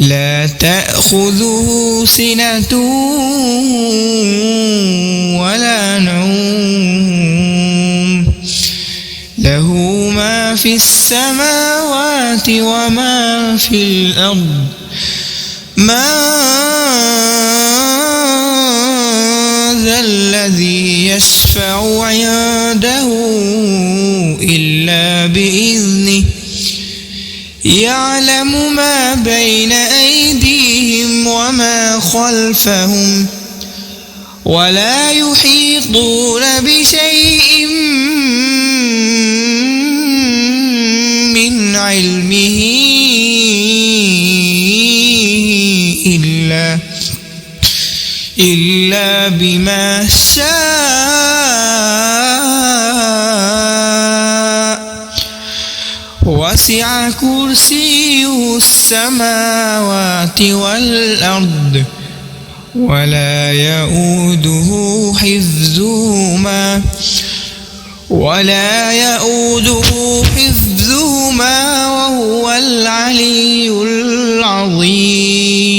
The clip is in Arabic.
لا تأخذه سنة ولا نوم. له ما في السماوات وما في الأرض. ما ذا الذي يشفع عنده إلا بإذنه. يعلم ما بين أيديهم وما خلفهم ولا يحيطون بشيء من علمه إلا إلا بما شاء وسع كرسيه السماوات والأرض ولا يؤوده حفظهما ولا يؤوده حفظهما وهو العلي العظيم.